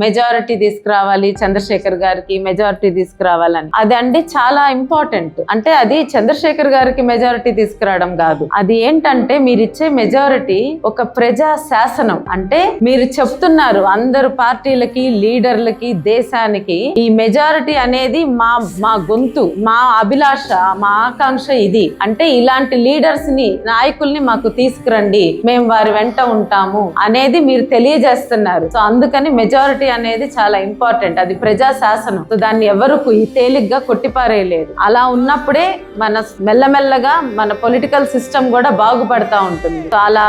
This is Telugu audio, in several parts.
మెజారిటీ తీసుకురావాలి చంద్రశేఖర్ గారికి మెజారిటీ తీసుకురావాలని. అది అంటే చాలా ఇంపార్టెంట్. అంటే అది చంద్రశేఖర్ గారికి మెజారిటీ తీసుకురావడం కాదు. అది ఏంటంటే మీరు ఇచ్చే మెజారిటీ ఒక ప్రజా శాసనం. అంటే మీరు చెప్తున్నారు అందరు పార్టీలకి లీడర్లకి దేశానికి ఈ మెజారిటీ అనేది మా మా గొంతు మా అభిలాష మా ఆకాంక్ష ఇది. అంటే ఇలాంటి లీడర్స్ని నాయకుల్ని మాకు తీసుకురండి. మేము వారి వెంట ఉంటాము అనేది మీరు తెలియజేస్తున్నారు. సో అందుకని మెజారిటీ అనేది చాలా ఇంపార్టెంట్ అది ప్రజా శాసనం సో దాన్ని ఎవరు తేలిగ్గా కొట్టిపారేయలేరు అలా ఉన్నప్పుడే మన మెల్లమెల్లగా మన పొలిటికల్ సిస్టమ్ కూడా బాగుపడతా ఉంటుంది. సో అలా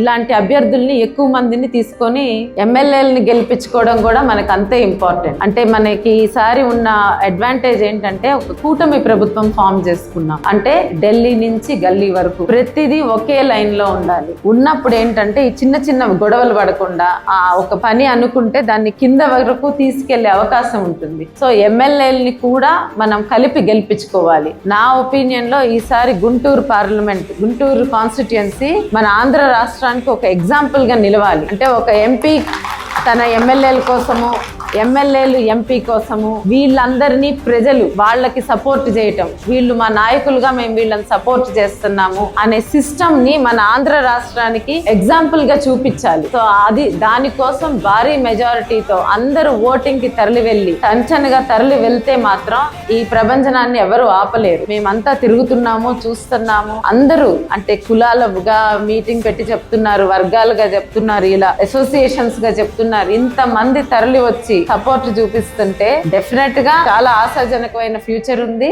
ఇలాంటి అభ్యర్థుల్ని ఎక్కువ మందిని తీసుకొని ఎమ్మెల్యేలని గెలిపించుకోవడం కూడా మనకు అంతే ఇంపార్టెంట్ అంటే మనకి ఈసారి ఉన్న అడ్వాంటేజ్ ఏంటంటే ఒక కూటమి ప్రభుత్వం ఫామ్ చేసుకున్నాం. అంటే ఢిల్లీ నుంచి గల్లీ వరకు ప్రతిదీ ఒకే లైన్లో ఉండాలి. ఉన్నప్పుడు ఏంటంటే ఈ చిన్న చిన్న గొడవలు పడకుండా ఆ ఒక పని అనుకుంటే దాన్ని కింద వరకు తీసుకెళ్ళే అవకాశం ఉంటుంది. సో ఎమ్మెల్యేలని కూడా మనం కలిపి గెలిపించుకోవాలి. నా ఒపీనియన్లో ఈసారి గుంటూరు పార్లమెంట్ గుంటూరు కాన్స్టిట్యుయెన్సీ మన ఆంధ్ర రాష్ట్రానికి ఒక ఎగ్జాంపుల్గా నిలవాలి. అంటే ఒక ఎంపీ తన ఎమ్మెల్యేల కోసము ఎమ్మెల్యేలు ఎంపీ కోసము వీళ్ళందరినీ ప్రజలు వాళ్ళకి సపోర్ట్ చేయటం. వీళ్ళు మా నాయకులుగా మేము వీళ్ళని సపోర్ట్ చేస్తున్నాము అనే సిస్టమ్ని మన ఆంధ్ర రాష్ట్రానికి ఎగ్జాంపుల్గా చూపించాలి. సో అది దానికోసం భారీ మెజారిటీతో అందరూ ఓటింగ్కి తరలి వెళ్ళి టంచనగా తరలి వెళ్తే మాత్రం ఈ ప్రపంచనాన్ని ఎవరు ఆపలేరు. మేమంతా తిరుగుతున్నాము చూస్తున్నాము. అందరూ అంటే కులాలుగా మీటింగ్ పెట్టి చెప్తున్నారు వర్గాలుగా చెప్తున్నారు ఇలా అసోసియేషన్స్గా చెప్తున్నారు. ఇంత మంది తరలి వచ్చి సపోర్ట్ చూపిస్తుంటే డెఫినెట్గా చాలా ఆశాజనకమైన ఫ్యూచర్ ఉంది.